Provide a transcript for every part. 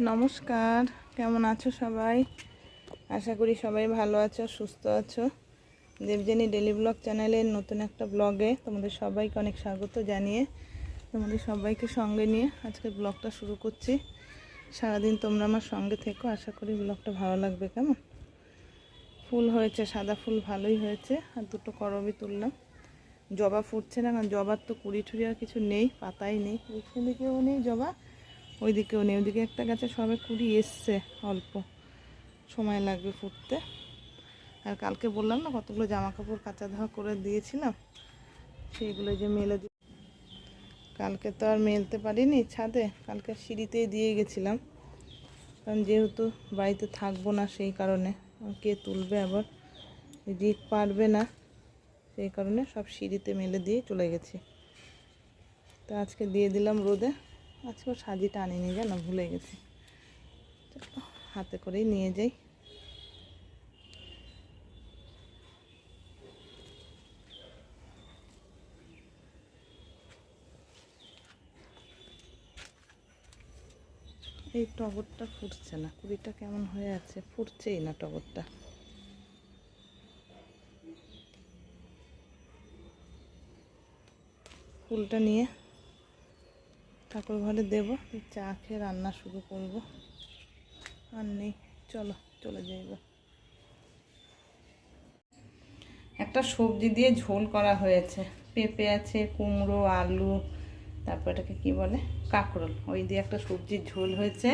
নমস্কার, কেমন আছো সবাই? আশা করি সবাই ভালো আছো, সুস্থ আছো। দেবজানী ডেলি ব্লগ চ্যানেলের নতুন একটা ব্লগে তোমাদের সবাইকে অনেক স্বাগত জানিয়ে, তোমাদের সবাইকে সঙ্গে নিয়ে আজকে ব্লগটা শুরু করছি। সারাদিন তোমরা আমার সঙ্গে থেকো, আশা করি ব্লগটা ভালো লাগবে, কেমন? ফুল হয়েছে, সাদা ফুল ভালোই হয়েছে, আর দুটো করবি তুললাম। জবা ফুটছে না, কারণ জবার তো কুড়ি ঠুড়ি আর কিছু নেই, পাতাই নেই। ওইখান দিকেও নেই জবা। ওইদিকেও নেই, ওইদিকে একটা গাছে সবে কুড়ি এসছে, অল্প। সময় লাগবে ফুটতে। আর কালকে বললাম না, কতগুলো জামা কাপড় কাঁচা ধোয়া করে দিয়েছিলাম সেইগুলো যে মেলে কালকে তো আর মেলতে পারিনি ছাদে, কালকে সিঁড়িতেই দিয়ে গেছিলাম। কারণ যেহেতু বাড়িতে থাকব না সেই কারণে কে তুলবে আবার? রিক পারবে না, সেই কারণে সব সিঁড়িতে মেলে দিয়ে চলে গেছি। তো আজকে দিয়ে দিলাম রোদে। আজকে সাজিটা আনিনি, জানো? ভুলে গেছি। হাতে করেই নিয়ে যাই। এই টগরটা ফুটছে না। কুড়িটা কেমন হয়ে আছে? ফুটছেই না টগরটা। ফুলটা নিয়ে ঠাকুর ঘরে দেব, চা খেয়ে রান্না শুরু করব। আর নেই, চলো, চলে যাইব একটা সবজি দিয়ে ঝোল করা হয়েছে। পেঁপে আছে, কুমড়ো, আলু, তারপর এটাকে কি বলে? কাঁকরোল। ওই দিয়ে একটা সবজির ঝোল হয়েছে,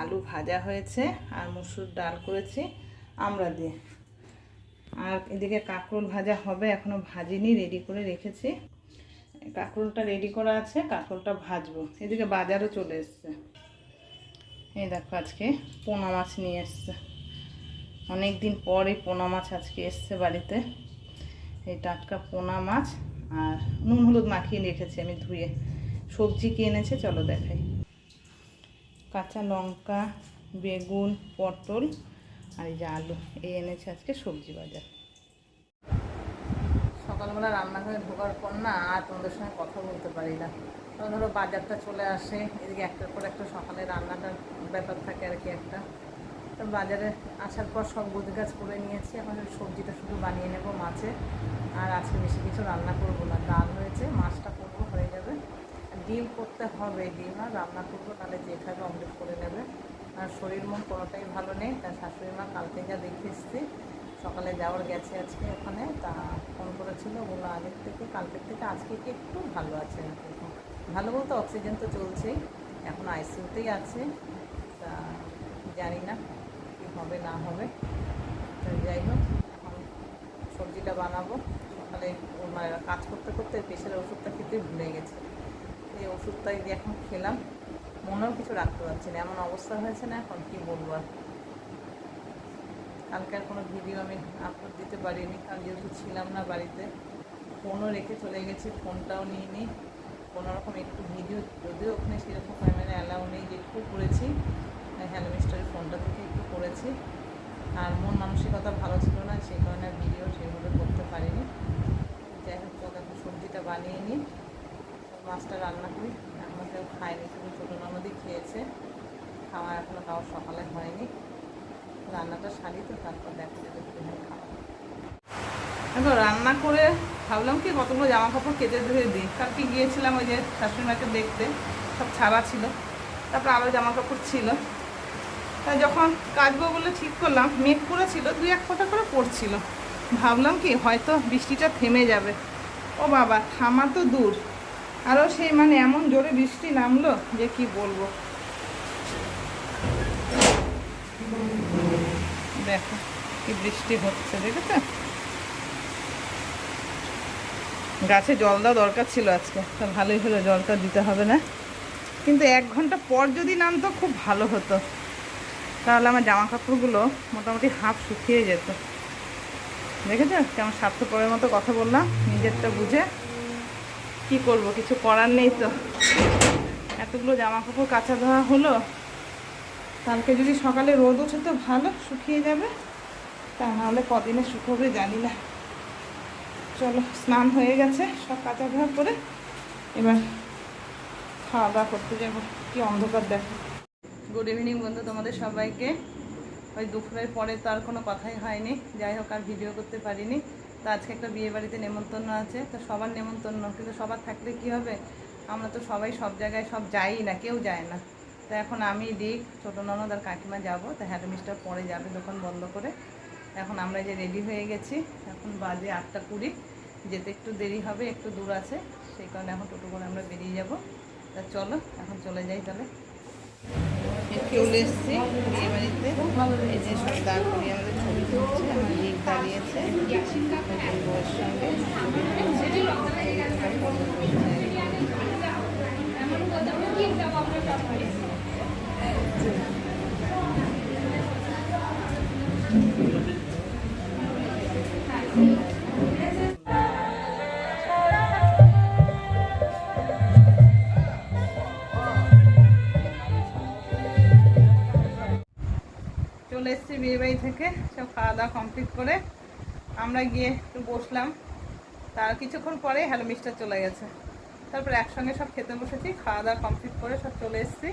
আলু ভাজা হয়েছে, আর মুসুর ডাল করেছি আমরা দিয়ে। আর এদিকে কাঁকরোল ভাজা হবে এখনও ভাজিনি রেডি করে রেখেছি। কাঁকরোলটা রেডি করা আছে, কাঁকরোলটা ভাজবো। এদিকে বাজারও চলে এসছে। এই দেখো আজকে পোনা মাছ নিয়ে এসছে। অনেক দিন পর এই পোনা মাছ আজকে এসছে বাড়িতে। এই টাটকা পোনা মাছ আর নুন হলুদ মাখিয়ে রেখেছি আমি ধুয়ে। সবজি কি এনেছে চলো দেখাই। কাঁচা লঙ্কা, বেগুন, পটল আর এই যে আলু, এই এনেছে আজকে সবজি বাজার। সকালবেলা রান্নাঘরে ঢোকার পর না আর তোমাদের সঙ্গে কথা বলতে পারি না। তখন ধরো বাজারটা চলে আসে, এদিকে একটার পর একটা সকালে রান্নাটার ব্যাপার থাকে আর কি একটা। তো বাজারে আসার পর সব গাছ করে নিয়েছি, এখন সবজিটা শুধু বানিয়ে নেব মাছে। আর আজকে বেশি কিছু রান্না করব না, ডাল হয়েছে, মাছটা করব, হয়ে যাবে। ডিম করতে হবে, ডিম আর রান্না করব, তাহলে যে খাবে অমলেট করে নেবে। আর শরীর মন কোনোটাই ভালো নেই, তার শাশুড়ি মা কালকে যা দেখে এসছি সকালে যাওয়ার গেছে আজকে ওখানে, তা ফোন করেছিল ওগুলো আগের থেকে, কালকের থেকে, আজকে একটু ভালো আছে। ভালো বলতে অক্সিজেন তো চলছেই, এখন আইসিউতেই আছে, তা জানি না কী হবে, না হবে। তো যাই হোক, এখন সবজিটা বানাবো। সকালে মানে কাজ করতে করতে প্রেশারের ওষুধটা খেতে ভুলে গেছে। এই ওষুধটাই এখন খেলাম, মনেও কিছু রাখতে পারছি না, এমন অবস্থা হয়েছে না এখন কী বলব আর। কালকে আর কোনো ভিডিও আমি আপলোড দিতে পারিনি, কারণ যেহেতু ছিলাম না বাড়িতে, ফোনও রেখে চলে গেছি, ফোনটাও নিয়ে নিই কোনো রকম একটু ভিডিও, যদিও ওখানে সেরকম ক্যামেরা অ্যালাউ নেই একটু করেছি হ্যালো মিস্টারের ফোনটা থেকে একটু করেছি। আর মন মানসিকতা ভালো ছিল না, সেই কারণে ভিডিও সেভাবে করতে পারিনি। যাই হোক, চলো এখন সবজিটা বানিয়ে নিই। মাছটা রান্না করি। এখনও কেউ খায়নি, শুধু ছোটো ননদই খেয়েছে। খাওয়া এখনও খাওয়া সকালে হয়নি। রান্নাটা সারি তো, তারপর দেখা যাবে কীভাবে খাওয়া দেখো, রান্না করে ভাবলাম কি কতগুলো জামা কাপড় কেটে ধুয়ে দিই। কালকে গিয়েছিলাম ওই যে শাশুড়ি মাকে দেখতে, সব ছাড়া ছিল। তারপর আরও জামা কাপড় ছিল। তাই যখন কাচবো বলে ঠিক করলাম, মেঘ ছিল দুই এক ফোঁটা করে পড়ছিল। ভাবলাম কি, হয়তো বৃষ্টিটা থেমে যাবে। ও বাবা, থামা তো দূর। আরও সেই মানে এমন জোরে বৃষ্টি নামলো যে কি বলব। দেখো কি বৃষ্টি হচ্ছে, দেখেছ? গাছে জল দেওয়া দরকার ছিল আজকে, তা ভালোই হলো, জলটা দিতে হবে না। কিন্তু এক ঘণ্টা পর যদি নামতো খুব ভালো হতো। তাহলে আমার জামা কাপড়গুলো মোটামুটি হাফ শুকিয়ে যেত। দেখেছ? কেমন স্বার্থপরের মতো কথা বললাম, নিজেরটা বুঝে। কি করব, কিছু করার নেই তো। এতগুলো জামা কাপড় কাঁচা ধোয়া হলো। কালকে যদি সকালে রোদ ওঠে তো ভালো, শুকিয়ে যাবে। তা নাহলে কদিনে শুকোবে জানি না। চলো, স্নান হয়ে গেছে, সব কাঁচা ধোয়া করে। এবার খাওয়া দাওয়া করতে যাব। কি অন্ধকার দেখো। গুড ইভিনিং বন্ধু তোমাদের সবাইকে। ওই দুপুরের পরে তো আর কোনো কথাই হয়নি। যাই হোক, আর ভিডিও করতে পারিনি। তো আজকে একটা বিয়ে বাড়িতে নেমন্তন্ন আছে। তো সবার নেমন্তন্ন, কিন্তু সবার থাকলে কি হবে? আমরা তো সবাই সব জায়গায় সব যাই না, কেউ যায় না। তো এখন আমি দিক ছোটো ননদ আর কাকিমা যাব তো হ্যাড মিস্টার পরে যাবে দোকান বন্ধ করে এখন আমরা যে রেডি হয়ে গেছি এখন বাজে আটটা কুড়ি যেতে একটু দেরি হবে একটু দূর আছে সেই কারণে এখন টোটো করে আমরা বেরিয়ে যাব তা চলো এখন চলে যাই তাহলে চলে এসছি আমাদের ছবি আমার দাঁড়িয়েছে চলে এসেছি বিয়ে বাড়ি থেকে। সব খাওয়া দাওয়া কমপ্লিট করে আমরা গিয়ে একটু বসলাম। তার কিছুক্ষণ পরে হ্যালো মিস্টার চলে গেছে। তারপর একসঙ্গে সব খেতে বসেছি, খাওয়া দাওয়া কমপ্লিট করে সব চলে এসেছি।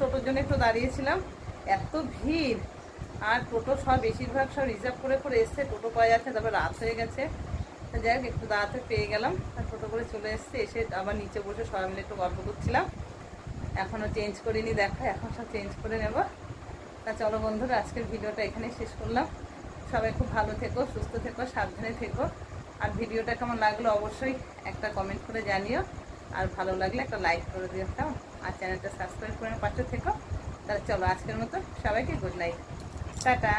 টোটোর জন্য একটু দাঁড়িয়েছিলাম। এত ভিড়। আর টোটো সব বেশিরভাগ সব রিজার্ভ করে করে এসছে, টোটো পাওয়া যাচ্ছে, তারপর রাত হয়ে গেছে। যাই হোক, একটু দাঁড়াতে পেয়ে গেলাম। আর টোটো করে চলে এসেছি, এসে আবার নিচে বসে সবাই মিলে একটু গল্প করছিলাম। এখনও চেঞ্জ করিনি দেখো, এখন সব চেঞ্জ করে নেব। তা চলো বন্ধুরা, আজকের ভিডিওটা এখানে শেষ করলাম। সবাই খুব ভালো থেকো, সুস্থ থেকো, সাবধানে থেকো। আর ভিডিওটা কেমন লাগল অবশ্যই একটা কমেন্ট করে জানিও। আর ভালো লাগলে একটা লাইক করে দিও, কেমন? আর চ্যানেলটা সাবস্ক্রাইব করে পাশে থেকো। তাহলে চলো আজকের মতো সবাইকে গুড নাইট টাটা।